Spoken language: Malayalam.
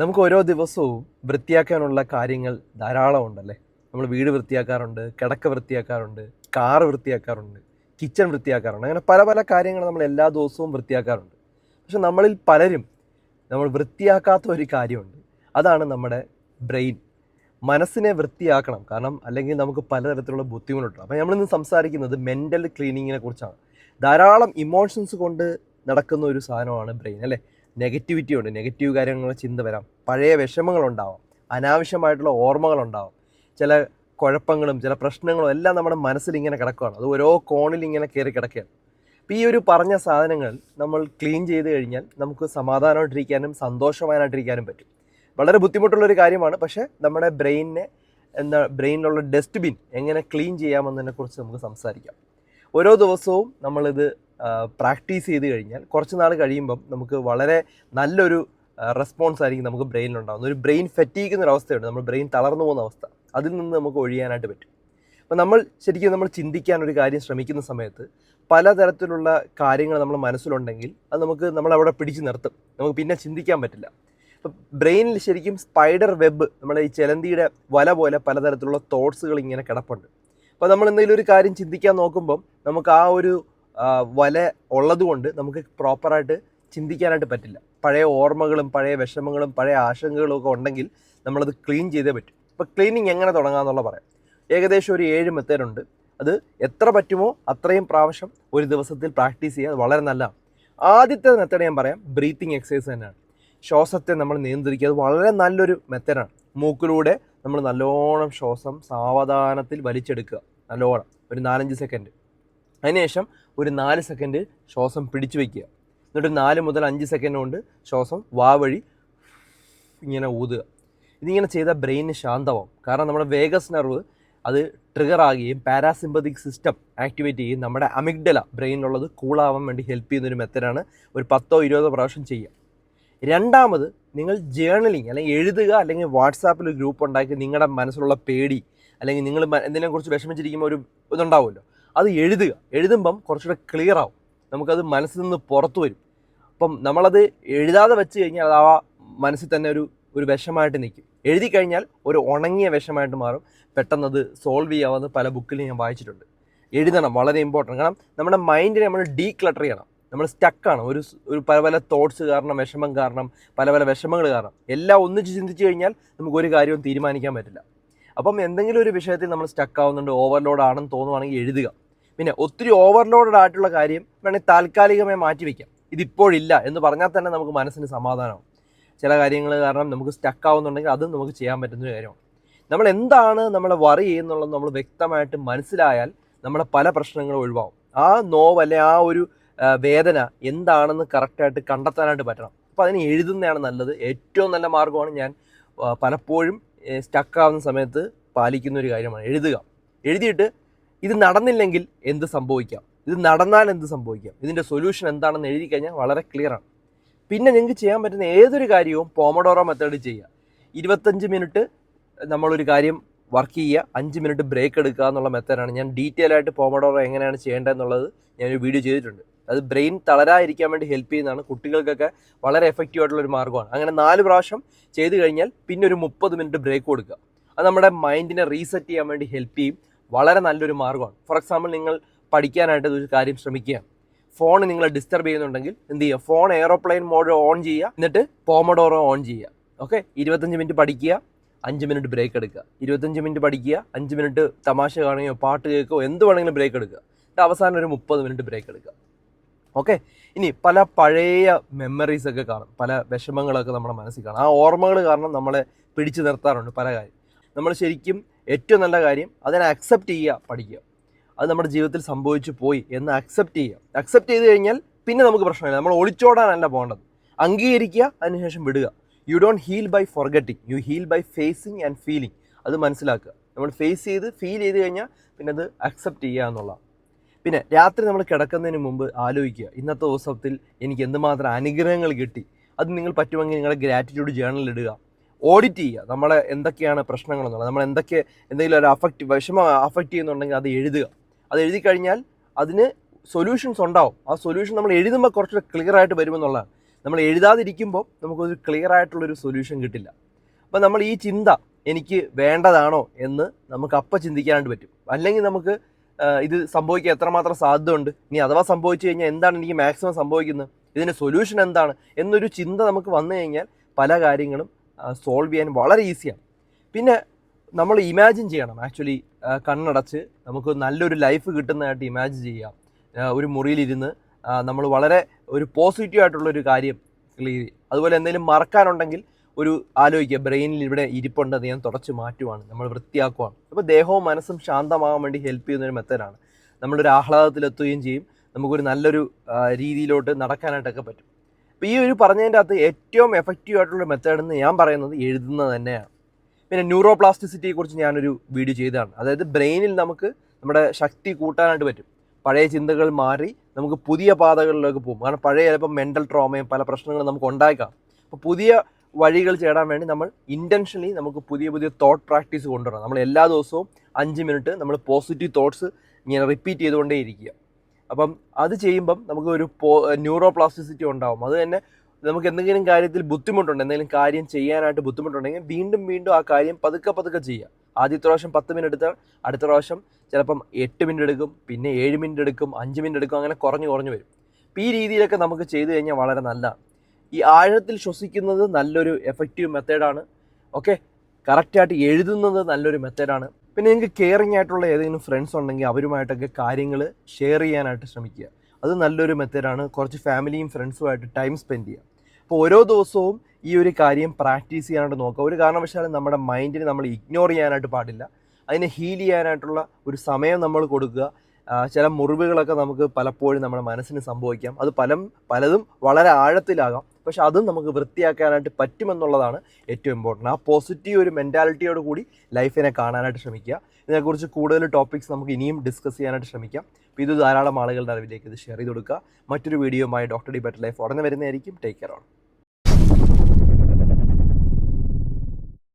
നമുക്ക് ഓരോ ദിവസവും വൃത്തിയാക്കാനുള്ള കാര്യങ്ങൾ ധാരാളം ഉണ്ടല്ലേ? നമ്മൾ വീട് വൃത്തിയാക്കാറുണ്ട് കിടക്ക വൃത്തിയാക്കാറുണ്ട് കാർ വൃത്തിയാക്കാറുണ്ട് കിച്ചൺ വൃത്തിയാക്കാറുണ്ട്. അങ്ങനെ പല പല കാര്യങ്ങൾ നമ്മൾ എല്ലാ ദിവസവും വൃത്തിയാക്കാറുണ്ട്. പക്ഷെ നമ്മളിൽ പലരും നമ്മൾ വൃത്തിയാക്കാത്ത ഒരു കാര്യമുണ്ട്. അതാണ് നമ്മുടെ ബ്രെയിൻ മനസ്സിനെ വൃത്തിയാക്കണം. കാരണം അല്ലെങ്കിൽ നമുക്ക് പലതരത്തിലുള്ള ബുദ്ധിമുട്ടുണ്ട്. അപ്പോൾ നമ്മളിന്ന് സംസാരിക്കുന്നത് മെന്റൽ ക്ലീനിങ്ങിനെ കുറിച്ചാണ്. ധാരാളം ഇമോഷൻസ് കൊണ്ട് നടക്കുന്ന ഒരു സാധനമാണ് ബ്രെയിൻ അല്ലേ? നെഗറ്റിവിറ്റി ഉണ്ട്. നെഗറ്റീവ് കാര്യങ്ങൾ ചിന്ത വരാം. പഴയ വിഷമങ്ങളുണ്ടാവാം. അനാവശ്യമായിട്ടുള്ള ഓർമ്മകളുണ്ടാവാം. ചില കുഴപ്പങ്ങളും ചില പ്രശ്നങ്ങളും എല്ലാം നമ്മുടെ മനസ്സിൽ ഇങ്ങനെ കിടക്കുകയാണ് അത് ഓരോ കോണിൽ ഇങ്ങനെ കയറി കിടക്കുകയാണ്. അപ്പോൾ ഈ ഒരു പറഞ്ഞ സാധനങ്ങൾ നമ്മൾ ക്ലീൻ ചെയ്ത് കഴിഞ്ഞാൽ നമുക്ക് സമാധാനമായിട്ടിരിക്കാനും സന്തോഷമായിട്ടിരിക്കാനും പറ്റും. വളരെ ബുദ്ധിമുട്ടുള്ള ഒരു കാര്യമാണ്. പക്ഷേ നമ്മുടെ ബ്രെയിനിനെ എന്താ ബ്രെയിനിലുള്ള ഡസ്റ്റ്ബിൻ എങ്ങനെ ക്ലീൻ ചെയ്യാമെന്നതിനെ കുറിച്ച് നമുക്ക് സംസാരിക്കാം. ഓരോ ദിവസവും നമ്മളിത് പ്രാക്ടീസ് ചെയ്ത് കഴിഞ്ഞാൽ കുറച്ച് നാൾ കഴിയുമ്പം നമുക്ക് വളരെ നല്ലൊരു റെസ്പോൺസ് ആയിരിക്കും നമുക്ക് ബ്രെയിനിലുണ്ടാകുന്നത് ഒരു ബ്രെയിൻ ഫെറ്റീക്കുന്ന ഒരു അവസ്ഥയുണ്ട് നമ്മൾ ബ്രെയിൻ തളർന്നു പോകുന്ന അവസ്ഥ. അതിൽ നിന്ന് നമുക്ക് ഒഴിയാനായിട്ട് പറ്റും. അപ്പോൾ നമ്മൾ ശരിക്കും നമ്മൾ ചിന്തിക്കാൻ ഒരു കാര്യം ശ്രമിക്കുന്ന സമയത്ത് പലതരത്തിലുള്ള കാര്യങ്ങൾ നമ്മൾ മനസ്സിലുണ്ടെങ്കിൽ അത് നമുക്ക് നമ്മളവിടെ പിടിച്ചു നിർത്തും. നമുക്ക് പിന്നെ ചിന്തിക്കാൻ പറ്റില്ല. അപ്പം ബ്രെയിനിൽ ശരിക്കും സ്പൈഡർ വെബ് നമ്മുടെ ഈ ചിലന്തിയുടെ വല പോലെ പലതരത്തിലുള്ള തോട്ട്സുകൾ ഇങ്ങനെ കിടപ്പുണ്ട്. അപ്പോൾ നമ്മൾ എന്തെങ്കിലും ഒരു കാര്യം ചിന്തിക്കാൻ നോക്കുമ്പം നമുക്ക് ആ ഒരു വല ഉള്ളതുകൊണ്ട് നമുക്ക് പ്രോപ്പറായിട്ട് ചിന്തിക്കാനായിട്ട് പറ്റില്ല. പഴയ ഓർമ്മകളും പഴയ വിഷമങ്ങളും പഴയ ആശങ്കകളും ഒക്കെ ഉണ്ടെങ്കിൽ നമ്മളത് ക്ലീൻ ചെയ്തേ പറ്റും. ഇപ്പോൾ ക്ലീനിങ് എങ്ങനെ തുടങ്ങാമെന്നുള്ള പറയാം. ഏകദേശം ഒരു ഏഴ് മെത്തേഡുണ്ട്. അത് എത്ര പറ്റുമോ അത്രയും പ്രാവശ്യം ഒരു ദിവസത്തിൽ പ്രാക്ടീസ് ചെയ്യുക. വളരെ നല്ലതാണ്. ആദ്യത്തെ മെത്തേഡ് ഞാൻ പറയാം ബ്രീത്തിങ് എക്സസൈസ് തന്നെയാണ്. ശ്വാസത്തെ നമ്മൾ നിയന്ത്രിക്കുക. അത് വളരെ നല്ലൊരു മെത്തേഡാണ് മൂക്കിലൂടെ നമ്മൾ നല്ലോണം ശ്വാസം സാവധാനത്തിൽ വലിച്ചെടുക്കുക. നല്ലോണം. ഒരു നാലഞ്ച് സെക്കൻഡ് അതിനുശേഷം ഒരു നാല് സെക്കൻഡ് ശ്വാസം പിടിച്ചു വയ്ക്കുക എന്നിട്ട് നാല് മുതൽ അഞ്ച് സെക്കൻഡ് കൊണ്ട് ശ്വാസം വാ വഴി ഇങ്ങനെ ഊതുക. ഇതിങ്ങനെ ചെയ്താൽ ബ്രെയിന് ശാന്തമാവും. കാരണം നമ്മുടെ വേഗസ് നെർവ് അത് ട്രിഗർ ആകുകയും പാരാസിമ്പതിക് സിസ്റ്റം ആക്ടിവേറ്റ് ചെയ്യുകയും നമ്മുടെ അമിഗ്ഡല ബ്രെയിനിലുള്ളത് കൂളാവാൻ വേണ്ടി ഹെൽപ്പ് ചെയ്യുന്നൊരു മെത്തഡാണ് ഒരു പത്തോ ഇരുപതോ പ്രാവശ്യം ചെയ്യുക. രണ്ടാമത് നിങ്ങൾ ജേണലിങ് അല്ലെങ്കിൽ എഴുതുക അല്ലെങ്കിൽ വാട്സാപ്പിൽ ഗ്രൂപ്പ് ഉണ്ടാക്കി നിങ്ങളുടെ മനസ്സിലുള്ള പേടി അല്ലെങ്കിൽ നിങ്ങൾ എന്തിനെക്കുറിച്ച് വിഷമിച്ചിരിക്കുമ്പോൾ ഒരു ഇതുണ്ടാവുമല്ലോ. അത് എഴുതുക. എഴുതുമ്പം കുറച്ചുകൂടെ ക്ലിയർ ആവും. നമുക്കത് മനസ്സിൽ നിന്ന് പുറത്തു വരും. അപ്പം നമ്മളത് എഴുതാതെ വെച്ച് കഴിഞ്ഞാൽ അത് ആ മനസ്സിൽ തന്നെ ഒരു ഒരു വിഷമായിട്ട് നിൽക്കും. എഴുതി കഴിഞ്ഞാൽ ഒരു ഉണങ്ങിയ വിഷമായിട്ട് മാറും. പെട്ടെന്ന് അത് സോൾവ് ചെയ്യാവുന്ന പല ബുക്കിലും ഞാൻ വായിച്ചിട്ടുണ്ട്. എഴുതണം വളരെ ഇമ്പോർട്ടന്റ് കാരണം നമ്മുടെ മൈൻഡിനെ നമ്മൾ ഡീ ക്ലട്ടർ ചെയ്യണം. നമ്മൾ സ്റ്റക്കാണ് ഒരു ഒരു പല പല തോട്ട്സ് കാരണം വിഷമം കാരണം പല പല വിഷമങ്ങൾ കാരണം. എല്ലാം ഒന്നിച്ച് ചിന്തിച്ചു കഴിഞ്ഞാൽ നമുക്ക് ഒരു കാര്യവും തീരുമാനിക്കാൻ പറ്റില്ല. അപ്പം എന്തെങ്കിലും ഒരു വിഷയത്തിൽ നമ്മൾ സ്റ്റക്ക് ആവുന്നുണ്ട് ഓവർലോഡ് ആണെന്ന് തോന്നുവാണെങ്കിൽ എഴുതുക. പിന്നെ ഒത്തിരി ഓവർലോഡഡ് ആയിട്ടുള്ള കാര്യം വേണമെങ്കിൽ താൽക്കാലികമായി മാറ്റി വയ്ക്കാം ഇതിപ്പോഴില്ല എന്ന് പറഞ്ഞാൽ തന്നെ നമുക്ക് മനസ്സിന് സമാധാനമാവും. ചില കാര്യങ്ങൾ കാരണം നമുക്ക് സ്റ്റക്ക് ആവുന്നുണ്ടെങ്കിൽ അതും നമുക്ക് ചെയ്യാൻ പറ്റുന്ന ഒരു കാര്യമാണ്. നമ്മൾ എന്താണ് നമ്മളെ വറി ചെയ്യുന്നുള്ളത് നമ്മൾ വ്യക്തമായിട്ട് മനസ്സിലായാൽ നമ്മളെ പല പ്രശ്നങ്ങളും ഒഴിവാകും. ആ നോവ് അല്ലെ ആ ഒരു വേദന എന്താണെന്ന് കറക്റ്റായിട്ട് കണ്ടെത്താനായിട്ട് പറ്റണം. അപ്പോൾ അതിന് എഴുതുന്നതാണ് നല്ലത്. ഏറ്റവും നല്ല മാർഗമാണ് ഞാൻ പലപ്പോഴും സ്റ്റക്കാവുന്ന സമയത്ത് പാലിക്കുന്ന ഒരു കാര്യമാണ്. എഴുതുക. എഴുതിയിട്ട് ഇത് നടന്നില്ലെങ്കിൽ എന്ത് സംഭവിക്കാം? ഇത് നടന്നാൽ എന്ത് സംഭവിക്കാം? ഇതിന്റെ സൊല്യൂഷൻ എന്താണെന്ന് എഴുതി കഴിഞ്ഞാൽ വളരെ ക്ലിയർ ആണ്. പിന്നെ നിങ്ങൾക്ക് ചെയ്യാൻ പറ്റുന്ന ഏതൊരു കാര്യവും പോമഡോറോ മെത്തേഡ് ചെയ്യുക ഇരുപത്തഞ്ച് മിനിറ്റ് നമ്മളൊരു കാര്യം വർക്ക് ചെയ്യുക അഞ്ച് മിനിറ്റ് ബ്രേക്ക് എടുക്കുക എന്നുള്ള മെത്തേഡാണ് ഞാൻ ഡീറ്റെയിൽ ആയിട്ട് പോമഡോറോ എങ്ങനെയാണ് ചെയ്യേണ്ടതെന്നുള്ളത് ഞാനൊരു വീഡിയോ ചെയ്തിട്ടുണ്ട്. അത് ബ്രെയിൻ തളരാതിരിക്കാൻ വേണ്ടി ഹെൽപ്പ് ചെയ്യുന്നതാണ്. കുട്ടികൾക്കൊക്കെ വളരെ എഫക്റ്റീവ് ആയിട്ടുള്ള ഒരു മാർഗമാണ്. അങ്ങനെ നാല് പ്രാവശ്യം ചെയ്ത് കഴിഞ്ഞാൽ പിന്നെ ഒരു മുപ്പത് മിനിറ്റ് ബ്രേക്ക് കൊടുക്കുക. അത് നമ്മുടെ മൈൻഡിനെ റീസെറ്റ് ചെയ്യാൻ വേണ്ടി ഹെൽപ്പ് ചെയ്യും. വളരെ നല്ലൊരു മാർഗമാണ്. ഫോർ എക്സാമ്പിൾ നിങ്ങൾ പഠിക്കാനായിട്ട് ഒരു കാര്യം ശ്രമിക്കുക. ഫോൺ നിങ്ങളെ ഡിസ്റ്റർബ് ചെയ്യുന്നുണ്ടെങ്കിൽ എന്ത് ചെയ്യുക? ഫോൺ എയറോപ്ലെയിൻ മോഡ് ഓൺ ചെയ്യുക. എന്നിട്ട് പോമഡോറോ ഓൺ ചെയ്യുക. ഓക്കെ ഇരുപത്തഞ്ച് മിനിറ്റ് പഠിക്കുക അഞ്ച് മിനിറ്റ് ബ്രേക്ക് എടുക്കുക. ഇരുപത്തഞ്ച് മിനിറ്റ് പഠിക്കുക അഞ്ച് മിനിറ്റ് തമാശ കാണുകയോ പാട്ട് കേൾക്കുകയോ എന്ത് വേണമെങ്കിലും ബ്രേക്ക് എടുക്കുക. എന്നിട്ട് അവസാനം ഒരു മുപ്പത് മിനിറ്റ് ബ്രേക്ക് എടുക്കുക. ഓക്കെ ഇനി പല പഴയ മെമ്മറീസ് ഒക്കെ കാണും. പല വിഷമങ്ങളൊക്കെ നമ്മുടെ മനസ്സിൽ കാണും. ആ ഓർമ്മകൾ കാരണം നമ്മളെ പിടിച്ചു നിർത്താറുണ്ട് പല കാര്യം. നമ്മൾ ശരിക്കും ഏറ്റവും നല്ല കാര്യം അതിനെ അക്സെപ്റ്റ് ചെയ്യുക പഠിക്കുക. അത് നമ്മുടെ ജീവിതത്തിൽ സംഭവിച്ചു പോയി എന്ന് അക്സെപ്റ്റ് ചെയ്യുക. അക്സെപ്റ്റ് ചെയ്ത് കഴിഞ്ഞാൽ പിന്നെ നമുക്ക് പ്രശ്നമില്ല. നമ്മൾ ഒളിച്ചോടാനല്ല പോകേണ്ടത്. അംഗീകരിക്കുക അതിനുശേഷം വിടുക. You don't heal by forgetting you heal by facing and feeling അത് മനസ്സിലാക്കുക. നമ്മൾ ഫേസ് ചെയ്ത് ഫീൽ ചെയ്ത് കഴിഞ്ഞാൽ പിന്നെ അത് അക്സെപ്റ്റ് ചെയ്യുക എന്നുള്ളതാണ്. പിന്നെ രാത്രി നമ്മൾ കിടക്കുന്നതിന് മുമ്പ് ആലോചിക്കുക. ഇന്നത്തെ ദിവസത്തിൽ എനിക്ക് എന്തുമാത്രം അനുഗ്രഹങ്ങൾ കിട്ടി. അത് നിങ്ങൾ പറ്റുമെങ്കിൽ നിങ്ങളുടെ ഗ്രാറ്റിറ്റ്യൂഡ് ജേണലിൽ ഇടുക. ഓഡിറ്റ് ചെയ്യുക. നമ്മളെ എന്തൊക്കെയാണ് പ്രശ്നങ്ങൾ എന്നുള്ളത്. നമ്മൾ എന്തൊക്കെ എന്തെങ്കിലും ഒരു അഫക്റ്റ് വിഷമം അഫക്റ്റ് ചെയ്യുന്നുണ്ടെങ്കിൽ അത് എഴുതുക. അത് എഴുതി കഴിഞ്ഞാൽ അതിന് സൊല്യൂഷൻസ് ഉണ്ടാവും. ആ സൊല്യൂഷൻ നമ്മൾ എഴുതുമ്പോൾ കുറച്ചുകൂടെ ക്ലിയർ ആയിട്ട് വരുമെന്നുള്ളതാണ് നമ്മൾ എഴുതാതിരിക്കുമ്പോൾ നമുക്കൊരു ക്ലിയർ ആയിട്ടുള്ളൊരു സൊല്യൂഷൻ കിട്ടില്ല. അപ്പോൾ നമ്മൾ ഈ ചിന്ത എനിക്ക് വേണ്ടതാണോ എന്ന് നമുക്ക് അപ്പം ചിന്തിക്കാണ്ട് പറ്റും. അല്ലെങ്കിൽ നമുക്ക് ഇത് സംഭവിക്കാൻ എത്രമാത്രം സാധ്യതയുണ്ട്? ഇനി അഥവാ സംഭവിച്ചു കഴിഞ്ഞാൽ എന്താണ് എനിക്ക് മാക്സിമം സംഭവിക്കുന്നത്? ഇതിന്റെ സൊല്യൂഷൻ എന്താണ്? എന്നൊരു ചിന്ത നമുക്ക് വന്നു കഴിഞ്ഞാൽ പല കാര്യങ്ങളും സോൾവ് ചെയ്യാൻ വളരെ ഈസിയാണ് പിന്നെ നമ്മൾ ഇമാജിൻ ചെയ്യണം. ആക്ച്വലി കണ്ണടച്ച് നമുക്ക് നല്ലൊരു ലൈഫ് കിട്ടുന്നതായിട്ട് ഇമാജിൻ ചെയ്യാം. ഒരു മുറിയിലിരുന്ന് നമ്മൾ വളരെ ഒരു പോസിറ്റീവ് ആയിട്ടുള്ളൊരു കാര്യം ക്ലിയർ അതുപോലെ എന്തെങ്കിലും മറക്കാനുണ്ടെങ്കിൽ ഒരു ആലോചിക്കുക. ബ്രെയിനിൽ ഇവിടെ ഇരിപ്പുണ്ടെന്ന് ഞാൻ തുടച്ച് മാറ്റുവാണ്. നമ്മൾ വൃത്തിയാക്കുവാണ്. അപ്പോൾ ദേഹവും മനസ്സും ശാന്തമാകാൻ വേണ്ടി ഹെൽപ്പ് ചെയ്യുന്നൊരു മെത്തേഡാണ് നമ്മളൊരു ആഹ്ലാദത്തിലെത്തുകയും ചെയ്യും. നമുക്കൊരു നല്ലൊരു രീതിയിലോട്ട് നടക്കാനായിട്ടൊക്കെ പറ്റും. അപ്പോൾ ഈ ഒരു പറഞ്ഞതിന്റെ അകത്ത് ഏറ്റവും എഫക്റ്റീവ് ആയിട്ടുള്ള മെത്തേഡ് എന്ന് ഞാൻ പറയുന്നത് എഴുതുന്നത് തന്നെയാണ്. പിന്നെ ന്യൂറോ പ്ലാസ്റ്റിസിറ്റിയെ കുറിച്ച് ഞാനൊരു വീഡിയോ ചെയ്തതാണ്. അതായത് ബ്രെയിനിൽ നമുക്ക് നമ്മുടെ ശക്തി കൂട്ടാനായിട്ട് പറ്റും. പഴയ ചിന്തകൾ മാറി നമുക്ക് പുതിയ പാതകളിലേക്ക് പോകും. കാരണം പഴയ ചിലപ്പോൾ മെന്റൽ ട്രോമയും പല പ്രശ്നങ്ങളും നമുക്ക് ഉണ്ടായേക്കാം. അപ്പോൾ പുതിയ വഴികൾ ചേടാൻ വേണ്ടി നമ്മൾ ഇന്റൻഷനലി നമുക്ക് പുതിയ പുതിയ തോട്ട് പ്രാക്ടീസ് കൊണ്ടുവരണം. നമ്മൾ എല്ലാ ദിവസവും അഞ്ച് മിനിറ്റ് നമ്മൾ പോസിറ്റീവ് തോട്ട്സ് ഇങ്ങനെ റിപ്പീറ്റ് ചെയ്തുകൊണ്ടേ ഇരിക്കുക അപ്പം അത് ചെയ്യുമ്പം നമുക്ക് ഒരു പോ ന്യൂറോ പ്ലാസ്റ്റിസിറ്റി ഉണ്ടാവും. അത് തന്നെ നമുക്ക് എന്തെങ്കിലും കാര്യത്തിൽ ബുദ്ധിമുട്ടുണ്ട് എന്തെങ്കിലും കാര്യം ചെയ്യാനായിട്ട് ബുദ്ധിമുട്ടുണ്ടെങ്കിൽ വീണ്ടും വീണ്ടും ആ കാര്യം പതുക്കെ പതുക്കെ ചെയ്യുക ആദ്യത്തെ പ്രാവശ്യം പത്ത് മിനിറ്റ് എടുത്താൽ അടുത്ത പ്രാവശ്യം ചിലപ്പം എട്ട് മിനിറ്റ് എടുക്കും പിന്നെ ഏഴ് മിനിറ്റ് എടുക്കും അഞ്ച് മിനിറ്റ് എടുക്കും അങ്ങനെ കുറഞ്ഞു കുറഞ്ഞു വരും. ഈ രീതിയിലൊക്കെ നമുക്ക് ചെയ്തു കഴിഞ്ഞാൽ വളരെ നല്ലതാണ്. ഈ ആഴത്തിൽ ശ്വസിക്കുന്നത് നല്ലൊരു എഫക്റ്റീവ് മെത്തേഡാണ് ഓക്കെ കറക്റ്റായിട്ട് എഴുതുന്നത് നല്ലൊരു മെത്തേഡാണ് പിന്നെ നിങ്ങൾക്ക് കെയറിങ് ആയിട്ടുള്ള ഏതെങ്കിലും ഫ്രണ്ട്സ് ഉണ്ടെങ്കിൽ അവരുമായിട്ടൊക്കെ കാര്യങ്ങൾ ഷെയർ ചെയ്യാനായിട്ട് ശ്രമിക്കുക. അത് നല്ലൊരു മെത്തേഡാണ് കുറച്ച് ഫാമിലിയും ഫ്രണ്ട്സുമായിട്ട് ടൈം സ്പെൻഡ് ചെയ്യുക. അപ്പോൾ ഓരോ ദിവസവും ഈ ഒരു കാര്യം പ്രാക്ടീസ് ചെയ്യാനായിട്ട് നോക്കുക. ഒരു കാരണവശാലും നമ്മുടെ മൈൻഡിനെ നമ്മൾ ഇഗ്നോർ ചെയ്യാനായിട്ട് പാടില്ല. അതിനെ ഹീൽ ചെയ്യാനായിട്ടുള്ള ഒരു സമയം നമ്മൾ കൊടുക്കുക. ചില മുറിവുകളൊക്കെ നമുക്ക് പലപ്പോഴും നമ്മുടെ മനസ്സിന് സംഭവിക്കാം. അത് പലം പലതും വളരെ ആഴത്തിലാകാം. പക്ഷെ അതും നമുക്ക് വൃത്തിയാക്കാനായിട്ട് പറ്റുമെന്നുള്ളതാണ് ഏറ്റവും ഇമ്പോർട്ടന്റ് ആ പോസിറ്റീവ് ഒരു മെന്റാലിറ്റിയോട് കൂടി ലൈഫിനെ കാണാനായിട്ട് ശ്രമിക്കുക. ഇതിനെക്കുറിച്ച് കൂടുതൽ ടോപ്പിക്സ് നമുക്ക് ഇനിയും ഡിസ്കസ് ചെയ്യാനായിട്ട് ശ്രമിക്കാം. അപ്പോൾ ഇത് ധാരാളം ആളുകളുടെ അറിവിലേക്ക് ഇത് ഷെയർ ചെയ്ത് കൊടുക്കുക. മറ്റൊരു വീഡിയോയുമായി ഡോക്ടർ ഡി ബെറ്റർ ലൈഫ് ഉടനെ വരുന്നതായിരിക്കും. Take care on